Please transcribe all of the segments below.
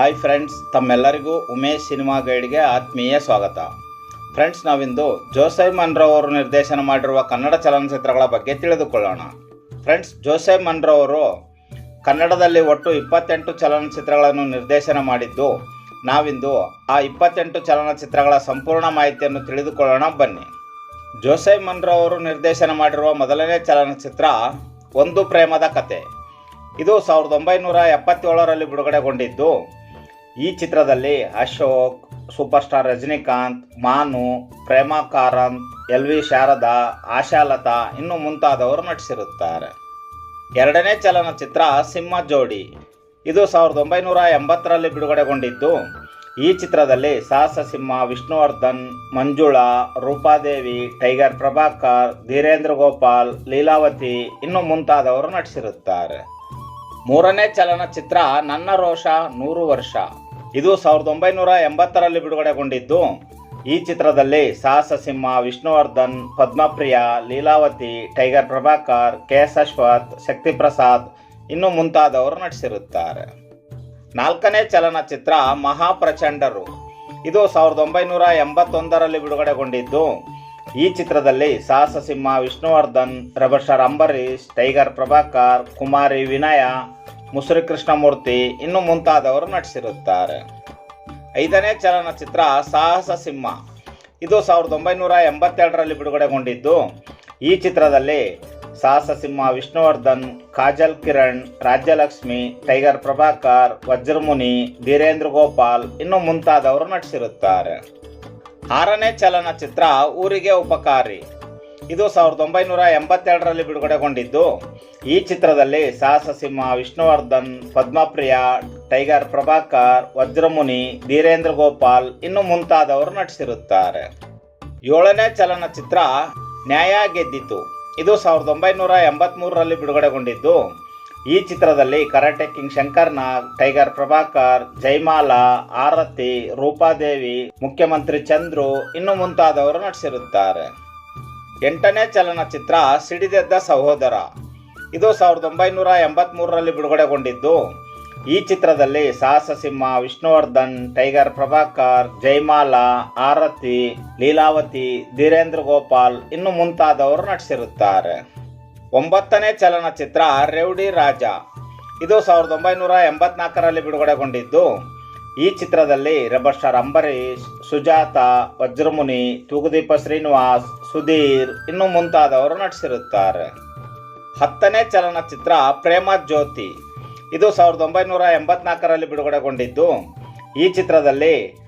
Hi friends ತಮ್ಮೆಲ್ಲರಿಗೂ Umesh cinema ಗೈಡ್ಗೆ ಆತ್ಮೀಯ ಸ್ವಾಗತ. ಫ್ರೆಂಡ್ಸ್ ನಾವಿಂದು ಜೋಸೆಫ್ ಮನ್ರೋ ಅವರು ನಿರ್ದೇಶನ ಮಾಡಿರುವ ಕನ್ನಡ ಚಲನಚಿತ್ರಗಳ ಬಗ್ಗೆ ತಿಳಿದುಕೊಳ್ಳೋಣ. ಫ್ರೆಂಡ್ಸ್ ಜೋಸೆಫ್ ಮನ್ರೋ ಅವರು ಕನ್ನಡದಲ್ಲಿ ಒಟ್ಟು ಇಪ್ಪತ್ತೆಂಟು ಚಲನಚಿತ್ರಗಳನ್ನು ನಿರ್ದೇಶನ ಮಾಡಿದ್ದು, ನಾವಿಂದು ಆ ಇಪ್ಪತ್ತೆಂಟು ಚಲನಚಿತ್ರಗಳ ಸಂಪೂರ್ಣ ಮಾಹಿತಿಯನ್ನು ತಿಳಿದುಕೊಳ್ಳೋಣ, ಬನ್ನಿ. ಜೋಸೆಫ್ ಮನ್ರೋ ಅವರು ನಿರ್ದೇಶನ ಮಾಡಿರುವ ಮೊದಲನೇ ಚಲನಚಿತ್ರ ಒಂದು ಪ್ರೇಮದ ಕತೆ. ಇದು ಸಾವಿರದ ಒಂಬೈನೂರ ಎಪ್ಪತ್ತೇಳರಲ್ಲಿ ಬಿಡುಗಡೆಗೊಂಡಿದ್ದು ಈ ಚಿತ್ರದಲ್ಲಿ Ashok super star Rajinikanth, Manu, Prema Karanth, L V Sharada, Ashalatha ಇನ್ನು ಮುಂತಾದವರು ನಟಿಸಿರುತ್ತಾರೆ. ಎರಡನೇ ಚಲನಚಿತ್ರ ಸಿಂಹ ಜೋಡಿ. ಇದು ಸಾವಿರದ ಒಂಬೈನೂರ ಎಂಬತ್ತರಲ್ಲಿ ಬಿಡುಗಡೆಗೊಂಡಿದ್ದು. ಈ ಚಿತ್ರದಲ್ಲಿ ಸಾಹಸ ಸಿಂಹ ವಿಷ್ಣುವರ್ಧನ್, ಮಂಜುಳಾ, ರೂಪಾದೇವಿ, ಟೈಗರ್ ಪ್ರಭಾಕರ್, ಧೀರೇಂದ್ರ ಗೋಪಾಲ್, ಲೀಲಾವತಿ ಇನ್ನು ಮುಂತಾದವರು ನಟಿಸಿರುತ್ತಾರೆ. ಮೂರನೇ ಚಲನಚಿತ್ರ ನನ್ನ ರೋಷ ನೂರು ವರ್ಷ. ಇದು ಸಾವಿರದ ಒಂಬೈನೂರ ಎಂಬತ್ತರಲ್ಲಿ ಬಿಡುಗಡೆಗೊಂಡಿದ್ದು. ಈ ಚಿತ್ರದಲ್ಲಿ Sahasa Simha Vishnuvardhan, Padmapriya, Leelavathi, tiger Prabhakar K S Ashwath Shakti Prasad ಇನ್ನು ಮುಂತಾದವರು ನಟಿಸಿರುತ್ತಾರೆ. ನಾಲ್ಕನೇ ಚಲನಚಿತ್ರ ಮಹಾಪ್ರಚಂಡರು. ಇದು ಸಾವಿರದ ಒಂಬೈನೂರ ಎಂಬತ್ತೊಂದರಲ್ಲಿ ಬಿಡುಗಡೆಗೊಂಡಿದ್ದು. ಈ ಚಿತ್ರದಲ್ಲಿ ಸಾಹಸ ಸಿಂಹ ವಿಷ್ಣುವರ್ಧನ್ ರಬರ್ಷರ್ ಅಂಬರೀಶ್ ಟೈಗರ್ ಪ್ರಭಾಕರ್, ಕುಮಾರಿ ವಿನಯ ಮುಸುರಿ ಕೃಷ್ಣಮೂರ್ತಿ ಇನ್ನು ಮುಂತಾದವರು ನಟಿಸಿರುತ್ತಾರೆ. ಐದನೇ ಚಲನಚಿತ್ರ ಸಾಹಸ ಸಿಂಹ ಇದು ಸಾವಿರದ ಒಂಬೈನೂರ ಎಂಬತ್ತೆರಡರಲ್ಲಿ ಬಿಡುಗಡೆಗೊಂಡಿದ್ದು, ಈ ಚಿತ್ರದಲ್ಲಿ ಸಾಹಸ ಸಿಂಹ ವಿಷ್ಣುವರ್ಧನ್, ಕಾಜಲ್ ಕಿರಣ್, ರಾಜ್ಯಲಕ್ಷ್ಮಿ, ಟೈಗರ್ ಪ್ರಭಾಕರ್, ವಜ್ರಮುನಿ, ಧೀರೇಂದ್ರ ಗೋಪಾಲ್ ಇನ್ನು ಮುಂತಾದವರು ನಟಿಸಿರುತ್ತಾರೆ. ಆರನೇ ಚಲನಚಿತ್ರ ಊರಿಗೆ ಉಪಕಾರಿ. ಇದು ಸಾವಿರದ ಒಂಬೈನೂರ ಎಂಬತ್ತೆರಡರಲ್ಲಿ ಬಿಡುಗಡೆಗೊಂಡಿದ್ದು. ಈ ಚಿತ್ರದಲ್ಲಿ ಸಾಹಸ ಸಿಂಹ ವಿಷ್ಣುವರ್ಧನ್, ಪದ್ಮಪ್ರಿಯ, ಟೈಗರ್ ಪ್ರಭಾಕರ್, ವಜ್ರಮುನಿ ಧೀರೇಂದ್ರ ಗೋಪಾಲ್ ಇನ್ನು ಮುಂತಾದವರು ನಟಿಸಿರುತ್ತಾರೆ. ಏಳನೇ ಚಲನಚಿತ್ರ ನ್ಯಾಯ ಗೆದ್ದಿತು. ಇದು ಸಾವಿರದ ಒಂಬೈನೂರ ಎಂಬತ್ಮೂರರಲ್ಲಿ ಬಿಡುಗಡೆಗೊಂಡಿದ್ದು. ಈ ಚಿತ್ರದಲ್ಲಿ karate king Shankar Nag tiger Prabhakar Jaimala Aarathi, Roopadevi, Mukhyamantri Chandru ಇನ್ನು ಮುಂತಾದವರು ನಟಿಸಿರುತ್ತಾರೆ. ಎಂಟನೇ ಚಲನಚಿತ್ರ ಸಿಡಿದೆದ್ದ ಸಹೋದರ. ಇದು ಸಾವಿರದ ಒಂಬೈನೂರ ಎಂಬತ್ಮೂರರಲ್ಲಿ ಬಿಡುಗಡೆಗೊಂಡಿದ್ದು. ಈ ಚಿತ್ರದಲ್ಲಿ ಸಾಹಸ ಸಿಂಹ ವಿಷ್ಣುವರ್ಧನ್, ಟೈಗರ್ ಪ್ರಭಾಕರ್ ಜೈಮಾಲಾ ಆರತಿ, ಲೀಲಾವತಿ, ಧೀರೇಂದ್ರ ಗೋಪಾಲ್ ಇನ್ನು ಮುಂತಾದವರು ನಟಿಸಿರುತ್ತಾರೆ. ಒಂಬತ್ತನೇ ಚಲನಚಿತ್ರ ರೇವಡಿ ರಾಜ. ಇದು ಸಾವಿರದ ಒಂಬೈನೂರ ಎಂಬತ್ನಾಲ್ಕರಲ್ಲಿ ಬಿಡುಗಡೆಗೊಂಡಿದ್ದು. ಈ ಚಿತ್ರದಲ್ಲಿ ರೆಬರ್ ಸ್ಟಾರ್ ಅಂಬರೀಶ್ ಸುಜಾತ, ವಜ್ರಮುನಿ, ತೂಗುದೀಪ ಶ್ರೀನಿವಾಸ್, ಸುಧೀರ್ ಇನ್ನು ಮುಂತಾದವರು ನಟಿಸಿರುತ್ತಾರೆ. ಹತ್ತನೇ ಚಲನಚಿತ್ರ ಪ್ರೇಮ ಜ್ಯೋತಿ. ಇದು ಸಾವಿರದ ಒಂಬೈನೂರ ಎಂಬತ್ನಾಲ್ಕರಲ್ಲಿ ಬಿಡುಗಡೆಗೊಂಡಿದ್ದು. ಈ ಚಿತ್ರದಲ್ಲಿ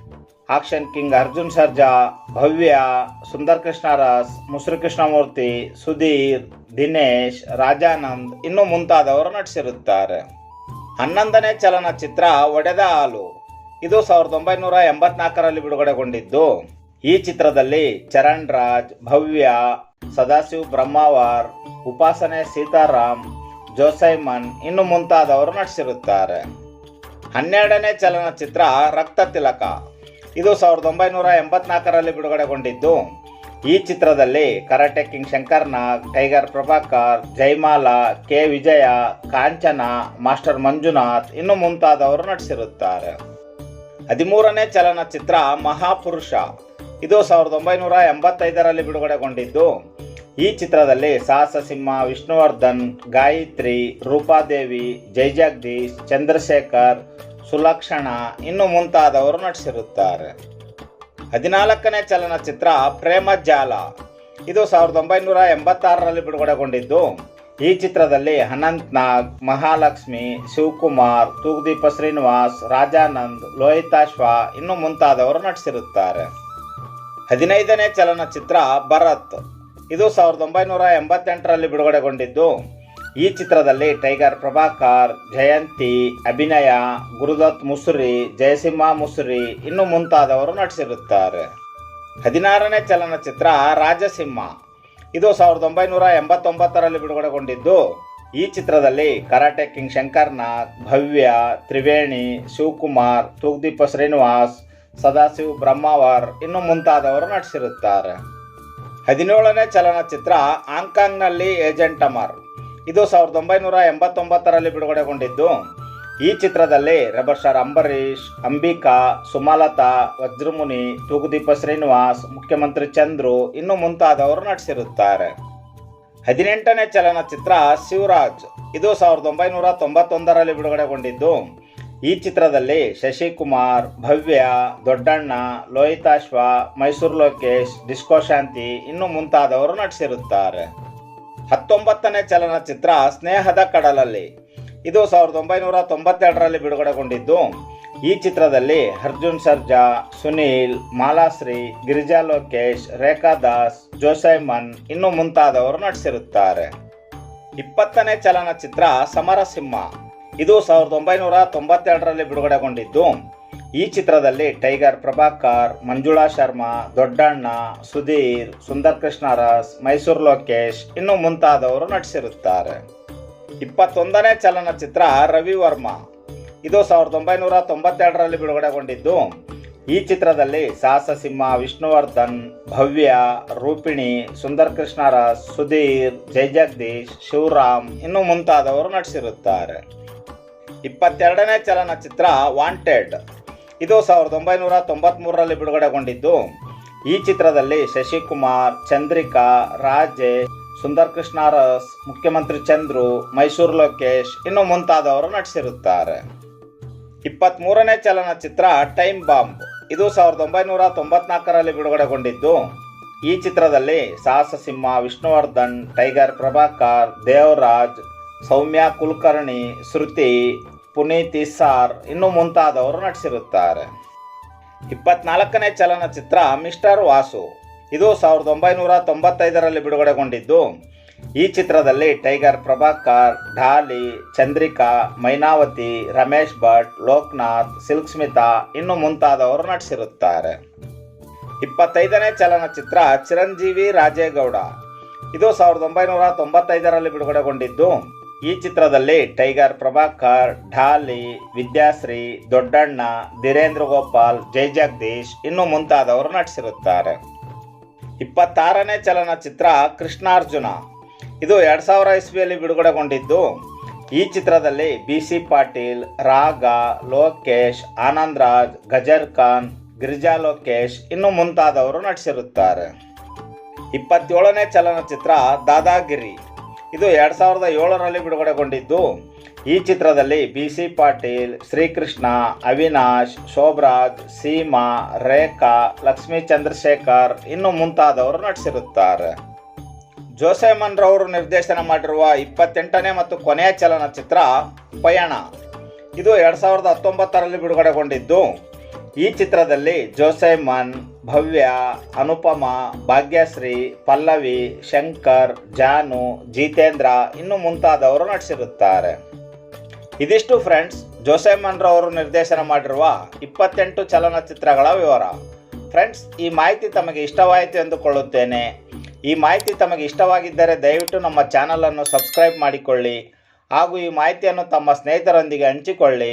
ಆಕ್ಷನ್ ಕಿಂಗ್ ಅರ್ಜುನ್ ಸರ್ಜಾ, ಭವ್ಯ ಸುಂದರ್ ಕೃಷ್ಣರಸ್ ಮುಸುರು ಕೃಷ್ಣಮೂರ್ತಿ ಸುಧೀರ್, ದಿನೇಶ್, ರಾಜಾನಂದ್ ಇನ್ನು ಮುಂತಾದವರು ನಟಿಸಿರುತ್ತಾರೆ. ಹನ್ನೊಂದನೇ ಚಲನಚಿತ್ರ ಒಡೆದ ಹಾಲು. ಇದು ಸಾವಿರದ ಒಂಬೈನೂರ ಎಂಬತ್ನಾಲ್ಕರಲ್ಲಿ ಬಿಡುಗಡೆಗೊಂಡಿದ್ದು. ಈ ಚಿತ್ರದಲ್ಲಿ ಚರಣ್ ರಾಜ್, ಭವ್ಯ, ಸದಾಶಿವ್ ಬ್ರಹ್ಮಾವಾರ್, ಉಪಾಸನೆ ಸೀತಾರಾಮ್, ಜೋಸೈಮನ್ ಇನ್ನು ಮುಂತಾದವರು ನಟಿಸಿರುತ್ತಾರೆ. ಹನ್ನೆರಡನೇ ಚಲನಚಿತ್ರ ರಕ್ತ ತಿಲಕ. ಇದು ಸಾವಿರದ ಒಂಬೈನೂರ ಎಂಬತ್ನಾಲ್ಕರಲ್ಲಿ ಬಿಡುಗಡೆಗೊಂಡಿದ್ದು. ಈ ಚಿತ್ರದಲ್ಲಿ karate king Shankar Nag tiger Prabhakar Jaimala K Vijaya, Kanchana, master Manjunath ಇನ್ನು ಮುಂತಾದವರು ನಟಿಸಿರುತ್ತಾರೆ. ಹದಿಮೂರನೇ ಚಲನಚಿತ್ರ ಮಹಾಪುರುಷ. ಇದು ಸಾವಿರದ ಒಂಬೈನೂರ ಎಂಬತ್ತೈದರಲ್ಲಿ ಬಿಡುಗಡೆಗೊಂಡಿದ್ದು. ಈ ಚಿತ್ರದಲ್ಲಿ ಸಾಹಸ ಸಿಂಹ, ವಿಷ್ಣುವರ್ಧನ್, ಗಾಯತ್ರಿ ರೂಪಾದೇವಿ ಜೈಜಗದೀಶ್ ಚಂದ್ರಶೇಖರ್ ಸುಲಕ್ಷಣ ಇನ್ನು ಮುಂತಾದವರು ನಟಿಸಿರುತ್ತಾರೆ. ಹದಿನಾಲ್ಕನೇ ಚಲನಚಿತ್ರ ಪ್ರೇಮ ಜಾಲ. ಇದು ಸಾವಿರದ ಒಂಬೈನೂರ ಎಂಬತ್ತಾರರಲ್ಲಿ ಬಿಡುಗಡೆಗೊಂಡಿದ್ದು. ಈ ಚಿತ್ರದಲ್ಲಿ ಅನಂತ್ ನಾಗ್ ಮಹಾಲಕ್ಷ್ಮಿ, ಶಿವಕುಮಾರ್ ತೂಗುದೀಪ ಶ್ರೀನಿವಾಸ್, ರಾಜಾನಂದ್ ಲೋಹಿತಾಶ್ವ ಇನ್ನು ಮುಂತಾದವರು ನಟಿಸಿರುತ್ತಾರೆ. ಹದಿನೈದನೇ ಚಲನಚಿತ್ರ ಭರತ್. ಇದು ಸಾವಿರದ ಒಂಬೈನೂರ ಎಂಬತ್ತೆಂಟರಲ್ಲಿ ಬಿಡುಗಡೆಗೊಂಡಿದ್ದು. ಈ ಚಿತ್ರದಲ್ಲಿ ಟೈಗರ್ ಪ್ರಭಾಕರ್, ಜಯಂತಿ, ಅಭಿನಯ, ಗುರುದತ್ ಮುಸುರಿ, ಜಯಸಿಂಹ ಮುಸುರಿ ಇನ್ನು ಮುಂತಾದವರು ನಟಿಸಿರುತ್ತಾರೆ. ಹದಿನಾರನೇ ಚಲನಚಿತ್ರ ರಾಜಸಿಂಹ. ಇದು ಸಾವಿರದ ಒಂಬೈನೂರ ಎಂಬತ್ತೊಂಬತ್ತರಲ್ಲಿ ಬಿಡುಗಡೆಗೊಂಡಿದ್ದು, ಈ ಚಿತ್ರದಲ್ಲಿ ಕರಾಟೆ ಕಿಂಗ್ ಶಂಕರ್ ನಾಗ್ ಭವ್ಯ, ತ್ರಿವೇಣಿ, ಶಿವಕುಮಾರ್, ತೂಗ್ದೀಪ ಶ್ರೀನಿವಾಸ್, ಸದಾಶಿವ್ ಬ್ರಹ್ಮಾವರ್ ಇನ್ನು ಮುಂತಾದವರು ನಟಿಸಿರುತ್ತಾರೆ. ಹದಿನೇಳನೇ ಚಲನಚಿತ್ರ ಹಾಂಗ್ಕಾಂಗ್ನಲ್ಲಿ ಏಜೆಂಟ್ ಅಮರ್. ಇದು ಸಾವಿರದ ಒಂಬೈನೂರ ಎಂಬತ್ತೊಂಬತ್ತರಲ್ಲಿ ಬಿಡುಗಡೆಗೊಂಡಿದ್ದು. ಈ ಚಿತ್ರದಲ್ಲಿ ರಬರ್ ಸ್ಟಾರ್ ಅಂಬರೀಷ್, ಅಂಬಿಕಾ, ಸುಮಲತಾ, ವಜ್ರಮುನಿ, ತೂಗುದೀಪ ಶ್ರೀನಿವಾಸ್, ಮುಖ್ಯಮಂತ್ರಿ ಚಂದ್ರು ಇನ್ನು ಮುಂತಾದವರು ನಟಿಸಿರುತ್ತಾರೆ. ಹದಿನೆಂಟನೇ ಚಲನಚಿತ್ರ ಶಿವರಾಜ್. ಇದು ಸಾವಿರದ ಒಂಬೈನೂರ ತೊಂಬತ್ತೊಂದರಲ್ಲಿ ಬಿಡುಗಡೆಗೊಂಡಿದ್ದು. ಈ ಚಿತ್ರದಲ್ಲಿ ಶಶಿಕುಮಾರ್, ಭವ್ಯ, ದೊಡ್ಡಣ್ಣ, ಲೋಹಿತಾಶ್ವ, ಮೈಸೂರು ಲೋಕೇಶ್, ಡಿಸ್ಕೋ ಶಾಂತಿ ಇನ್ನು ಮುಂತಾದವರು ನಟಿಸಿರುತ್ತಾರೆ. ಹತ್ತೊಂಬತ್ತನೇ ಚಲನಚಿತ್ರ ಸ್ನೇಹದ ಕಡಲಲ್ಲಿ. ಇದು ಸಾವಿರದ ಒಂಬೈನೂರ ತೊಂಬತ್ತೆರಡರಲ್ಲಿ ಬಿಡುಗಡೆಗೊಂಡಿದ್ದು. ಈ ಚಿತ್ರದಲ್ಲಿ ಅರ್ಜುನ್ ಸರ್ಜಾ, ಸುನೀಲ್, ಮಾಲಾಶ್ರೀ, ಗಿರಿಜಾ ಲೋಕೇಶ್, ರೇಖಾ ದಾಸ್ ಜೋಸೈಮನ್ ಇನ್ನು ಮುಂತಾದವರು ನಟಿಸಿರುತ್ತಾರೆ. ಇಪ್ಪತ್ತನೇ ಚಲನಚಿತ್ರ ಸಮರಸಿಂಹ. ಇದು ಸಾವಿರದ ಒಂಬೈನೂರ ತೊಂಬತ್ತೆರಡರಲ್ಲಿ ಬಿಡುಗಡೆಗೊಂಡಿದ್ದು. ಈ ಚಿತ್ರದಲ್ಲಿ ಟೈಗರ್ ಪ್ರಭಾಕರ್, ಮಂಜುಳಾ ಶರ್ಮಾ, ದೊಡ್ಡಣ್ಣ, ಸುಧೀರ್, ಸುಂದರ್ ಕೃಷ್ಣರಸ್, ಮೈಸೂರು ಲೋಕೇಶ್ ಇನ್ನು ಮುಂತಾದವರು ನಟಿಸಿರುತ್ತಾರೆ. ಇಪ್ಪತ್ತೊಂದನೇ ಚಲನಚಿತ್ರ ರವಿ ವರ್ಮಾ. ಇದು ಸಾವಿರದ ಒಂಬೈನೂರ ತೊಂಬತ್ತೆರಡರಲ್ಲಿ ಬಿಡುಗಡೆಗೊಂಡಿದ್ದು, ಈ ಚಿತ್ರದಲ್ಲಿ ಸಾಹಸ ಸಿಂಹ ವಿಷ್ಣುವರ್ಧನ್, ಭವ್ಯ, ರೂಪಿಣಿ, ಸುಂದರ್ ಕೃಷ್ಣರಸ್, ಸುಧೀರ್ ಜಯಜಗದೀಶ್ ಶಿವರಾಮ್ ಇನ್ನು ಮುಂತಾದವರು ನಟಿಸಿರುತ್ತಾರೆ. ಇಪ್ಪತ್ತೆರಡನೇ ಚಲನಚಿತ್ರ ವಾಂಟೆಡ್ ಇದು ಸಾವಿರದ ಒಂಬೈನೂರ ತೊಂಬತ್ಮೂರರಲ್ಲಿ ಬಿಡುಗಡೆಗೊಂಡಿದ್ದು. ಈ ಚಿತ್ರದಲ್ಲಿ ಶಶಿಕುಮಾರ್, ಚಂದ್ರಿಕಾ, ರಾಜೇಶ್ ಸುಂದರ್ ಕೃಷ್ಣರಸ್ ಮುಖ್ಯಮಂತ್ರಿ ಚಂದ್ರು, ಮೈಸೂರು ಲೋಕೇಶ್ ಇನ್ನು ಮುಂತಾದವರು ನಟಿಸಿರುತ್ತಾರೆ. ಇಪ್ಪತ್ತ್ಮೂರನೇ ಚಲನಚಿತ್ರ ಟೈಮ್ ಬಾಂಬ್. ಇದು ಸಾವಿರದ ಒಂಬೈನೂರ ತೊಂಬತ್ನಾಲ್ಕರಲ್ಲಿ ಬಿಡುಗಡೆಗೊಂಡಿದ್ದು. ಈ ಚಿತ್ರದಲ್ಲಿ ಸಾಹಸ ಸಿಂಹ ವಿಷ್ಣುವರ್ಧನ್, ಟೈಗರ್ ಪ್ರಭಾಕರ್, ದೇವರಾಜ್, ಸೌಮ್ಯ ಕುಲಕರ್ಣಿ, ಶ್ರುತಿ ಪುನೀತ್ ಇಸ್ಸಾರ್ ಇನ್ನು ಮುಂತಾದವರು ನಟಿಸಿರುತ್ತಾರೆ. ಇಪ್ಪತ್ನಾಲ್ಕನೇ ಚಲನಚಿತ್ರ ಮಿಸ್ಟರ್ ವಾಸು. ಇದು ಸಾವಿರದ ಒಂಬೈನೂರ ತೊಂಬತ್ತೈದರಲ್ಲಿ ಬಿಡುಗಡೆಗೊಂಡಿದ್ದು. ಈ ಚಿತ್ರದಲ್ಲಿ tiger Prabhakar Dolly Chandrika, Mainavathi, Ramesh Bhat, Lokanath Silk Smitha ಇನ್ನು ಮುಂತಾದವರು ನಟಿಸಿರುತ್ತಾರೆ. ಇಪ್ಪತ್ತೈದನೇ ಚಲನಚಿತ್ರ ಚಿರಂಜೀವಿ ರಾಜೇಗೌಡ. ಇದು ಸಾವಿರದ ಒಂಬೈನೂರ ತೊಂಬತ್ತೈದರಲ್ಲಿ ಬಿಡುಗಡೆಗೊಂಡಿದ್ದು. ಈ ಚಿತ್ರದಲ್ಲಿ ಟೈಗರ್ ಪ್ರಭಾಕರ್ ಢಾಲಿ ವಿದ್ಯಾಶ್ರೀ, ದೊಡ್ಡಣ್ಣ, ಧೀರೇಂದ್ರ ಗೋಪಾಲ್, ಜೈ ಜಗದೀಶ್ ಇನ್ನು ಮುಂತಾದವರು ನಟಿಸಿರುತ್ತಾರೆ. ಇಪ್ಪತ್ತಾರನೇ ಚಲನಚಿತ್ರ ಕೃಷ್ಣಾರ್ಜುನ. ಇದು ಎರಡು ಸಾವಿರ ಇಸ್ವಿಯಲ್ಲಿ ಬಿಡುಗಡೆಗೊಂಡಿದ್ದು. ಈ ಚಿತ್ರದಲ್ಲಿ ಬಿ ಸಿ ಪಾಟೀಲ್, ರಾಗ, ಲೋಕೇಶ್ ಆನಂದ್ ರಾಜ್ ಗಜರ್ ಖಾನ್, ಗಿರಿಜಾ ಲೋಕೇಶ್ ಇನ್ನು ಮುಂತಾದವರು ನಟಿಸಿರುತ್ತಾರೆ. ಇಪ್ಪತ್ತೇಳನೇ ಚಲನಚಿತ್ರ ದಾದಾಗಿರಿ. ಇದು ಎರಡು ಸಾವಿರದ ಏಳರಲ್ಲಿ ಬಿಡುಗಡೆಗೊಂಡಿದ್ದು. ಈ ಚಿತ್ರದಲ್ಲಿ ಬಿ ಸಿ ಪಾಟೀಲ್, ಶ್ರೀಕೃಷ್ಣ, ಅವಿನಾಶ್, ಶೋಭರಾಜ್, ಸೀಮಾ, ರೇಖಾ, ಲಕ್ಷ್ಮೀ ಚಂದ್ರಶೇಖರ್ ಇನ್ನು ಮುಂತಾದವರು ನಟಿಸಿರುತ್ತಾರೆ. ಜೋಸೆಮನ್ ರವರು ನಿರ್ದೇಶನ ಮಾಡಿರುವ ಇಪ್ಪತ್ತೆಂಟನೇ ಮತ್ತು ಕೊನೆಯ ಚಲನಚಿತ್ರ ಪಯಣ. ಇದು ಎರಡು ಸಾವಿರದ ಹತ್ತೊಂಬತ್ತರಲ್ಲಿ ಬಿಡುಗಡೆಗೊಂಡಿದ್ದು. ಈ ಚಿತ್ರದಲ್ಲಿ ಜೋಸೆಮನ್, ಭವ್ಯ, ಅನುಪಮ, ಭಾಗ್ಯಶ್ರೀ, ಪಲ್ಲವಿ, ಶಂಕರ್, ಜಾನು, ಜಿತೇಂದ್ರ ಇನ್ನು ಮುಂತಾದವರು ನಟಿಸಿರುತ್ತಾರೆ. ಇದಿಷ್ಟು ಫ್ರೆಂಡ್ಸ್ ಜೋಸೆಮನ್ ರವರು ನಿರ್ದೇಶನ ಮಾಡಿರುವ ಇಪ್ಪತ್ತೆಂಟು ಚಲನಚಿತ್ರಗಳ ವಿವರ. ಫ್ರೆಂಡ್ಸ್ ಈ ಮಾಹಿತಿ ತಮಗೆ ಇಷ್ಟವಾಯಿತು ಎಂದುಕೊಳ್ಳುತ್ತೇನೆ. ಈ ಮಾಹಿತಿ ತಮಗೆ ಇಷ್ಟವಾಗಿದ್ದರೆ ದಯವಿಟ್ಟು ನಮ್ಮ ಚಾನಲನ್ನು ಸಬ್ಸ್ಕ್ರೈಬ್ ಮಾಡಿಕೊಳ್ಳಿ ಹಾಗೂ ಈ ಮಾಹಿತಿಯನ್ನು ತಮ್ಮ ಸ್ನೇಹಿತರೊಂದಿಗೆ ಹಂಚಿಕೊಳ್ಳಿ.